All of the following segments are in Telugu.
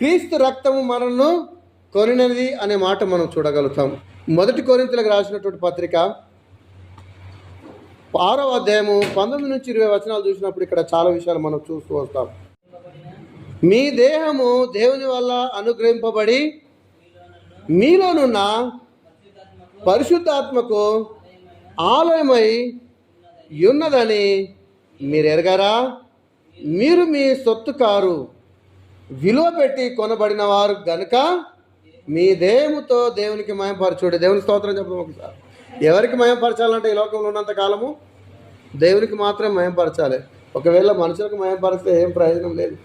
క్రీస్తు రక్తము మనల్ని కొనినది అనే మాట మనం చూడగలుగుతాం. మొదటి కొరింతలకు రాసినటువంటి పత్రిక ఆరవ అధ్యాయము పంతొమ్మిది నుంచి ఇరవై వచనాలు చూసినప్పుడు ఇక్కడ చాలా విషయాలు మనం చూస్తూ వస్తాం. మీ దేహము దేవుని వల్ల అనుగ్రహింపబడి మీలోనున్న పరిశుద్ధాత్మకు ఆలయమై ఉన్నదని మీరు ఎరగారా? మీరు మీ సొత్తు కారు. విలువ పెట్టి కొనబడిన వారు గనుక మీ దేవుతో దేవునికి మయంపరచుడు. దేవుని స్తోత్రం చెప్పడం ఒకసారి ఎవరికి మయంపరచాలంటే ఈ లోకంలో ఉన్నంత కాలము? దేవునికి మాత్రం మయంపరచాలి. ఒకవేళ మనుషులకు మయంపరిస్తే ఏం ప్రయోజనం లేదు.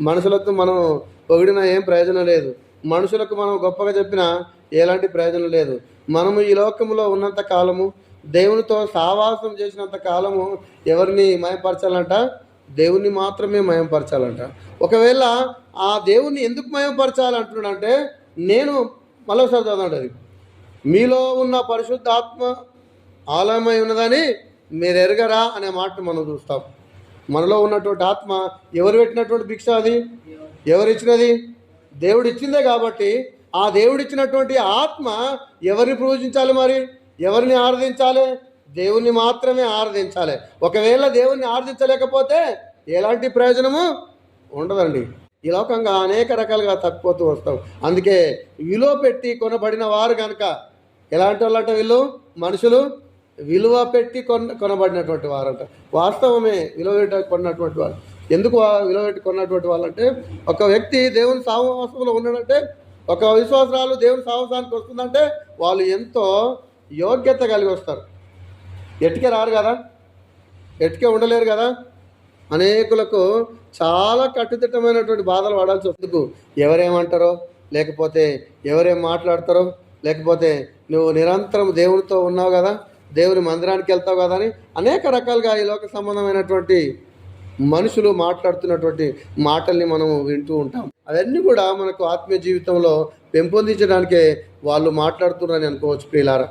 మనుషులకు మనం పొగిడినా ఏం ప్రయోజనం లేదు. మనుషులకు మనం గొప్పగా చెప్పినా ఎలాంటి ప్రయోజనం లేదు. మనము ఈ లోకంలో ఉన్నంత కాలము దేవునితో సావాసం చేసినంత కాలము ఎవరిని మయపరచాలంట? దేవుణ్ణి మాత్రమే మయంపరచాలంట. ఒకవేళ ఆ దేవుణ్ణి ఎందుకు మయంపరచాలంటున్నాడంటే నేను మరోసారి చదవండి అది మీలో ఉన్న పరిశుద్ధాత్మ ఆలయమై ఉన్నదని మీరు ఎరగరా అనే మాట మనం చూస్తాం. మనలో ఉన్నటువంటి ఆత్మ ఎవరు పెట్టినటువంటి భిక్ష అది? ఎవరు ఇచ్చినది? దేవుడు ఇచ్చిందే కాబట్టి ఆ దేవుడు ఇచ్చినటువంటి ఆత్మ ఎవరిని పూజించాలి మరి? ఎవరిని ఆరాధించాలి? దేవుణ్ణి మాత్రమే ఆరాధించాలి. ఒకవేళ దేవుణ్ణి ఆరాధించలేకపోతే ఎలాంటి ప్రయోజనము ఉండదండి. ఈ లోకంగా అనేక రకాలుగా తప్పిపోతూ వస్తాం. అందుకే విలువ పెట్టి కొనబడిన వారు కనుక ఎలాంటి వాళ్ళంట వీళ్ళు? మనుషులు. విలువ పెట్టి కొన కొనబడినటువంటి వారంట. వాస్తవమే విలువ పెట్టి కొన్నటువంటి వారు. ఎందుకు విలువ పెట్టి కొన్నటువంటి వాళ్ళంటే ఒక వ్యక్తి దేవుని సాహసంలో ఉన్నాడంటే ఒక విశ్వాసరాలు దేవుని సాహసానికి వస్తుందంటే వాళ్ళు ఎంతో యోగ్యత కలిగి వస్తారు. ఎటుకే రారు కదా? ఎటుకే ఉండలేరు కదా? అనేకులకు చాలా కట్టుదిట్టమైనటువంటి బాధలు పడాల్సి వస్తుంది. ఎవరేమంటారో? లేకపోతే ఎవరేం మాట్లాడతారో? లేకపోతే నువ్వు నిరంతరం దేవునితో ఉన్నావు కదా? దేవుని మందిరానికి వెళ్తావు కదా అని అనేక రకాలుగా ఈ లోక సంబంధమైనటువంటి మనుషులు మాట్లాడుతున్నటువంటి మాటల్ని మనం వింటూ ఉంటాం. అవన్నీ కూడా మనకు ఆత్మీయ జీవితంలో పెంపొందించడానికే వాళ్ళు మాట్లాడుతున్నారని అనుకోవచ్చు ప్రియులారా.